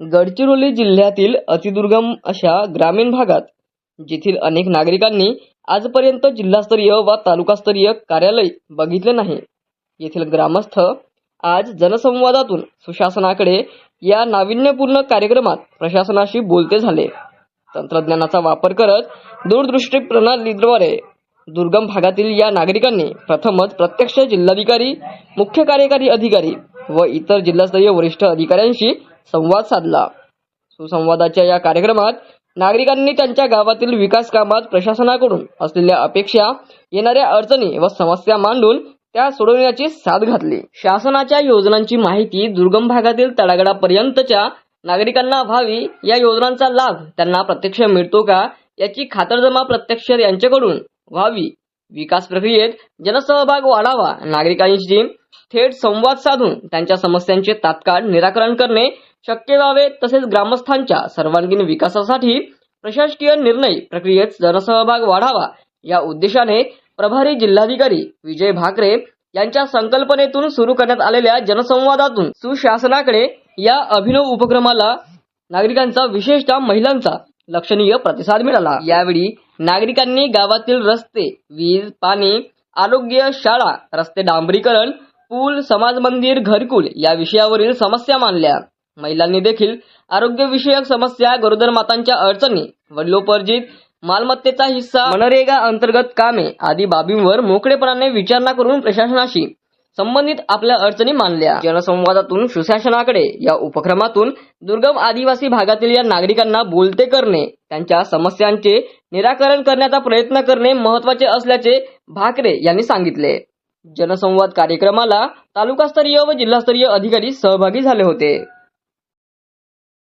गडचिरोली जिल्ह्यातील अतिदुर्गम अशा ग्रामीण भागात जेथील अनेक नागरिकांनी आजपर्यंत जिल्हास्तरीय व तालुकास्तरीय कार्यालय बघितले नाही. येथील ग्रामस्थ आज जनसंवादातून सुशासनाकडे या नाविन्यपूर्ण कार्यक्रमात प्रशासनाशी बोलते झाले. तंत्रज्ञानाचा वापर करत दूरदृष्टी प्रणालीद्वारे दुर्गम भागातील या नागरिकांनी प्रथमच प्रत्यक्ष जिल्हाधिकारी मुख्य कार्यकारी अधिकारी व इतर जिल्हास्तरीय वरिष्ठ अधिकाऱ्यांशी संवाद साधला. सुसंवादाच्या या कार्यक्रमात नागरिकांनी त्यांच्या गावातील विकास कामात प्रशासनाकडून असलेल्या अपेक्षा येणाऱ्या अडचणी व समस्या मांडून त्या सोडवण्याची साथ घातली. शासनाच्या योजनांची माहिती दुर्गम भागातील तळागडापर्यंतच्या नागरिकांना व्हावी या योजनांचा लाभ त्यांना प्रत्यक्ष मिळतो का याची खातरजमा प्रत्यक्ष यांच्याकडून व्हावी. विकास प्रक्रियेत जनसहभाग वाढावा नागरिकांशी थेट संवाद साधून त्यांच्या समस्यांचे तात्काळ निराकरण करणे शक्य व्हावे तसेच ग्रामस्थांच्या सर्वांगीण विकासासाठी प्रशासकीय निर्णय प्रक्रियेत जनसहभाग वाढावा या उद्देशाने प्रभारी जिल्हाधिकारी विजय भाकरे यांच्या संकल्पनेतून सुरू करण्यात आलेल्या जनसंवादातून सुशासनाकडे या अभिनव उपक्रमाला नागरिकांचा विशेषतः महिलांचा लक्षणीय प्रतिसाद मिळाला. यावेळी नागरिकांनी गावातील रस्ते वीज पाणी आरोग्य शाळा रस्ते डांबरीकरण पूल समाज मंदिर घरकुल या विषयावरील समस्या मांडल्या. महिलांनी देखील आरोग्यविषयक समस्या गरोदर मातांच्या अडचणी वडिलोपर्जित मालमत्तेचा हिस्सा मनरेगा अंतर्गत कामे आदी बाबींवर मोकळेपणाने विचारणा करून प्रशासनाशी संबंधित आपल्या अडचणी मांडल्या. जनसंवादातून सुशासनाकडे या उपक्रमातून दुर्गम आदिवासी भागातील या नागरिकांना बोलते करणे त्यांच्या समस्यांचे निराकरण करण्याचा प्रयत्न करणे महत्त्वाचे असल्याचे भाकरे यांनी सांगितले. जनसंवाद कार्यक्रमाला तालुकास्तरीय व जिल्हास्तरीय अधिकारी सहभागी झाले होते.